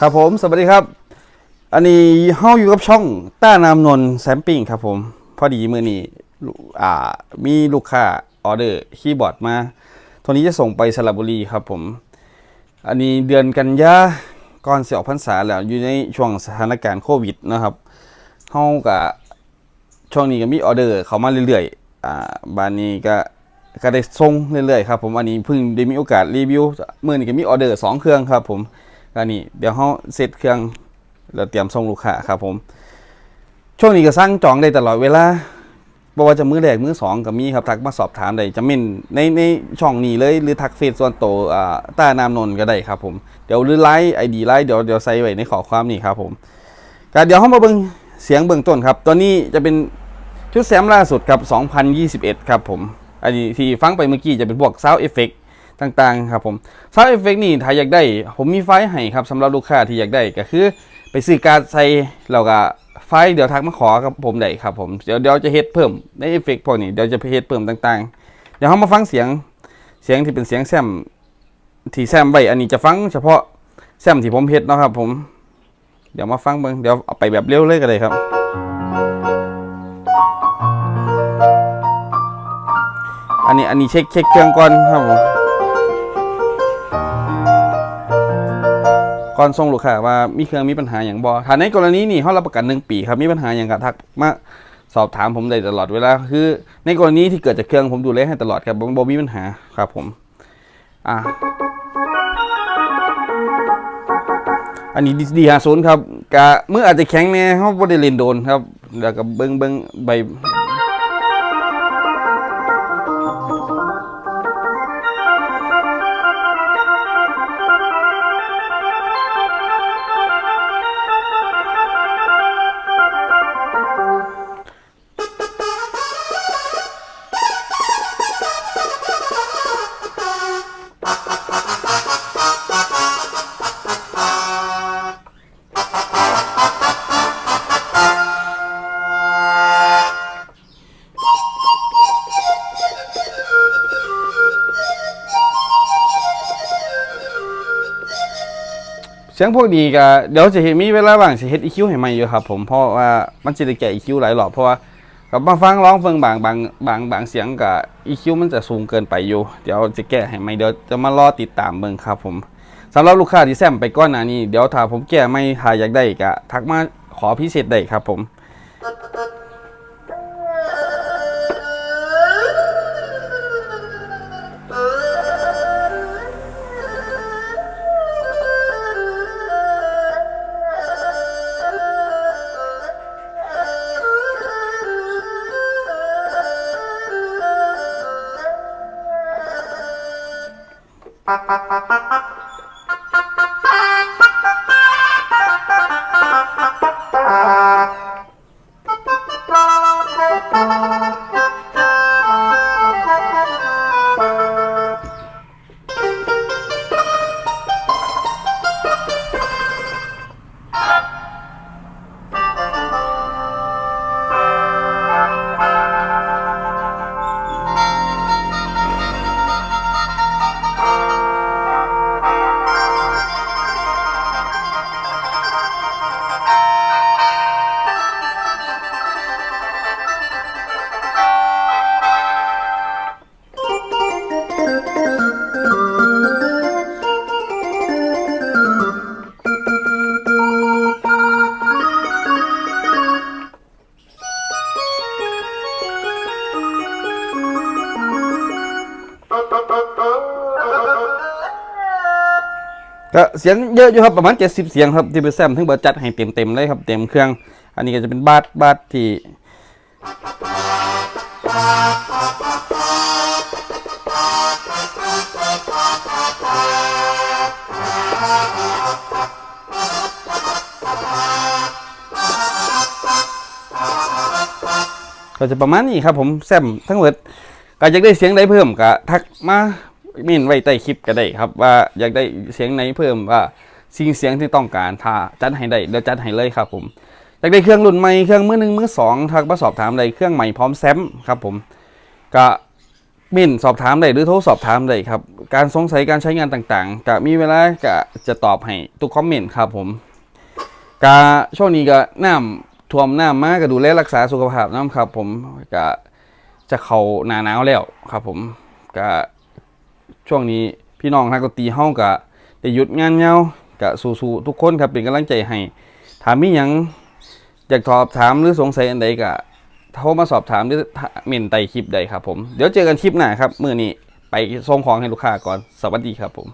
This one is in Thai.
ครับผมสวัสดีครับ อันนี้เฮาอยู่กับช่องต้านามนนแซมปิ้งครับผม พอดีมือนี้อ่ามีลูกค้าออเดอร์คีย์บอร์ดมาตัวนี้จะส่งไปสระบุรีครับผม อันนี้เดือนกันยาก่อนเสียออกพรรษาแล้วอยู่ในช่วงสถานการณ์โควิดนะครับเฮากับช่วงนี้ก็มีออเดอร์เข้ามาเรื่อยๆอ่าบานนี้ก็ก็ได้ส่งเรื่อยๆครับผมอันนี้เพิ่งได้มีโอกาสรีวิวมื่อนี้ก็มีออเดอร์สองเครื่องครับผม ก็นี่เดี๋ยวเขาเซตเครื่องแล้วเตรียมส่งลูกค้าครับผม ช่วงนี้ก็สร้างจองได้ตลอดเวลาบ่ว่าจะมือแรกมือสองก็มีครับทักมาสอบถามได้จะม่นในในช่องนี้เลยหรือทักเฟซส่วนตัวอ่าต้านามนนท์ก็ได้ครับผมเดี๋ยวหรือไลน์ไอดีไลน์เดี๋ยวเดี๋ยวใส่ไว้ในขอความนี่ครับผมก็เดี๋ยวเขามาเบิ่งเสียงเบื้องต้นครับตัวนี้จะเป็นชุดแซมล่าสุดครับ 2021 ครับผม อันนี้ที่ฟังไปเมื่อกี้จะเป็นพวก sound effect ต่ ต่างๆครับผมซาวด์เอฟเฟกนี่ถ้าอยากได้ ผมมีไฟล์ให้ครับสำหรับลูกค้าที่อยากได้ก็คือ ไปซื้อการดใส่แล้วก็ไฟล์เดี๋ยวทักมาขอกับผมได้ครับผมเดี๋ยวเดี๋ยวจะเฮ็ดเพิ่มในเอฟเฟกพวกนี้เดี๋ยวจะไปเฮ็ดเพิ่มต่างๆ เดี๋ยวเรามาฟังเสียงเสียงที่เป็นเสียงแซมที่แซมไว้อันนี้จะฟังเฉพาะแซมที่ผมเฮ็ดเนาะครับ ผม เดี๋ยวมาฟังเบิ่งเดี๋ยวเอาไปแบบเร็วเลยก็ได้ครับ อันนี้อันนี้เช็คเช็คเครื่องก่อนครับผม ก่อนส่งลูกค้าว่ามีเครื่องมีปัญหาอย่างบอถ้าในกรณีนี้เขารับประกันหนึ่งปีครับมีปัญหาอย่างกระทักมาสอบถามผมได้ตลอดเวลาคือ ในกรณีที่เกิดจากเครื่องผมดูแลให้ตลอดครับบ่มีปัญหาครับผมอะอันนี้ดีฮาศูนย์ครับกะเมื่ออาจจะแข็งแน่เขาบ่ได้เล่นโดนครับแล้วก็เบิ้งเบิ้งใบ เสียงพวกดีก็เดี๋ยวจะเห็นมีเวลาว่างสิเฮ็ด EQ ให้ใหม่อยู่ครับ ผมเพราะว่ามันสิได้แก้ EQ หลายรอบเพราะว่ากับมาฟังร้องเฟิงบางบางบางบางเสียงกับ EQ มันจะสูงเกินไปอยู่ เดี๋ยวจะแก้ให้ใหม่เดี๋ยวจะมารอติดตามเบิ่งครับ ผมสำหรับลูกค้าที่แซมไปก้อนหน้านี้เดี๋ยวถ้าผมแก้ไม่ถ้าอยากได้ก็ทักมาขอพิเศษได้ครับ ผม Thank you. ก็เสียงเยอะอยู่ครับประมาณ 70 เสียงครับที่ไปแซมถึงเบอร์จัดให้เต็มเต็มๆเลยครับเต็มเครื่อง อันนี้ก็จะเป็นบาสบาสที่ก็จะประมาณนี้ครับผมแซมทั้งหมดก็อยากได้เสียงใดเพิ่มก็ทักมา มินไว้ใต้คลิปก็ได้ครับ ว่าอยากได้เสียงไหนเพิ่มว่าสิ่งเสียงที่ต้องการถ้าจัดให้ได้เดี๋ยวจัดให้เลยครับผมอยากได้เครื่องรุ่นใหม่เครื่องมือหนึ่งมือสองทักมาสอบถามได้เครื่องใหม่พร้อมแซมครับผมก็ม่นสอบถามได้หรือโทรสอบถามได้ครับ การสงสัยการใช้งานต่างๆก็มีเวลาก็จะตอบให้ทุกคอมเมนต์ครับผมกาช่วงนี้ก็น้ำท่วมน้ำมากก็ดูแลรักษาสุขภาพน้ำครับ ผมก็จะเข้าหนาหนาวแล้วครับ ผมก็ ช่วงนี้พี่น้องนักดนตรีเฮากะได้หยุดงานเงากะสู้ๆทุกคนครับเป็นกำลังใจให้ถามมีหยังอยากสอบถามหรือสงสัยอันใดกะโทรมาสอบถามหรือเมนไตคลิปใดครับผม เดี๋ยวเจอกันคลิปหน้าครับ มือนี้ไปส่งของให้ลูกค้าก่อน สวัสดีครับผม